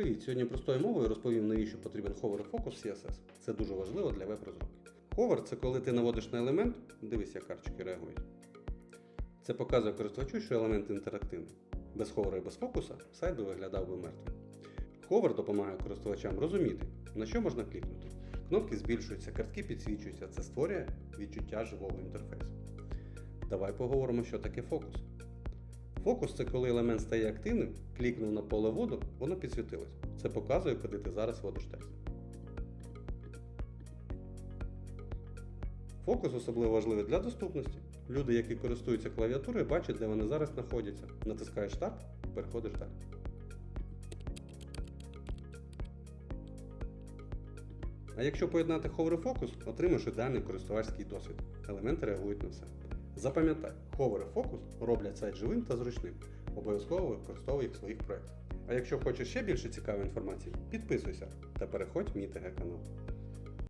Привіт! Сьогодні простою мовою розповім, навіщо потрібен ховер фокус CSS. Це дуже важливо для веб-розробки. Ховер це коли ти наводиш на елемент, дивись, як карточки реагують. Це показує користувачу, що елемент інтерактивний. Без ховера і без фокуса сайт би виглядав би мертвим. Ховер допомагає користувачам розуміти, на що можна клікнути. Кнопки збільшуються, картки підсвічуються, це створює відчуття живого інтерфейсу. Давай поговоримо, що таке фокус. Фокус це коли елемент стає активним, клікнув на поле воду, воно підсвітилось. Це показує, куди ти зараз вводиш текст. Фокус особливо важливий для доступності. Люди, які користуються клавіатурою, бачать, де вони зараз знаходяться. Натискаєш Tab, переходиш далі. А якщо поєднати Hover і фокус, отримаєш ідеальний користувацький досвід. Елементи реагують на все. Запам'ятай, ховери фокус роблять сайт живим та зручним. Обов'язково використовуй їх в своїх проєктах. А якщо хочеш ще більше цікавої інформації, підписуйся та переходь в мій ТГ канал.